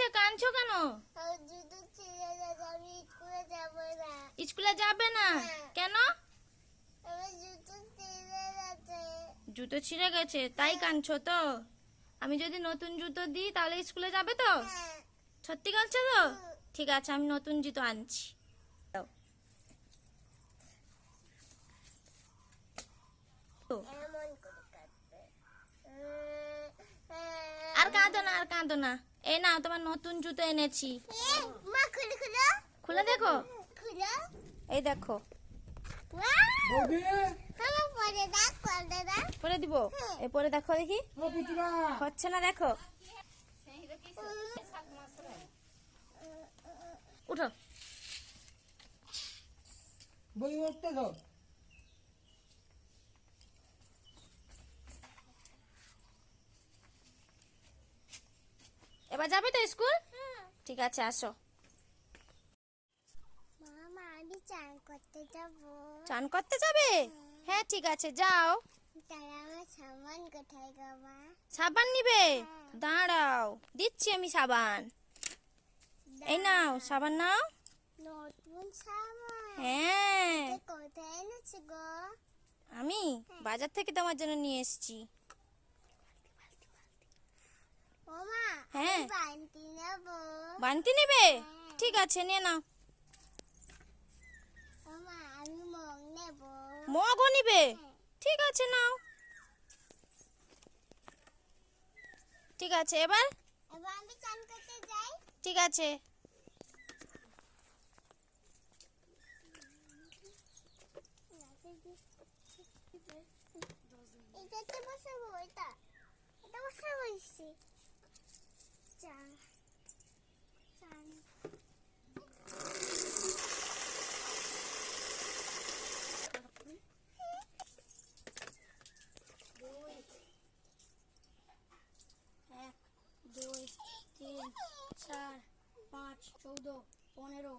হয়েছে কাঁদছো কেন? জুতো ছিঁড়ে গেছে স্কুলে যাব না। হ্যাঁ। কেন? জুতো ছিঁড়ে গেছে। তাই কাঁদছো তো? আমি যদি নতুন জুতো দিই তাহলে স্কুলে যাবে তো? হ্যাঁ। সত্যি কাঁদছো তো? ঠিক আছে আমি নতুন জুতো আনছি। আর কাঁদো না আর কাঁদো না। এই নাও তোমার নতুন জুতো এনেছি। খুলে খুলে। খুলে দেখো। এই দেখ। পরে দিব। এ পরে দেখো দেখি। হচ্ছে না দেখো। উঠো। বই উঠতে যাবে তো স্কুল? ঠিক আছে আসো। আমি চান করতে যাব। চান করতে যাবে? হ্যাঁ। ঠিক আছে যাও। কোথায় সাবান নিবে? দাঁড়াও দিচ্ছি আমি সাবান। এই নাও সাবান নাও। নতুন সামান হ্যাঁ। কোথায় এনেছি গো? আমি? বাজার থেকে তোমার জন্য নিয়ে এসেছি। বান্তি নেব। ঠিক আছে নিয়ে নাও। মগ নেব। মগও নিবে? ঠিক আছে নাও। ঠিক আছে এবার? এবার আমি চান করতে যাই। ঠিক আছে। বসাবো এটা। এটা বসাবো চান চার পাঁচ চৌদ্দ পনেরো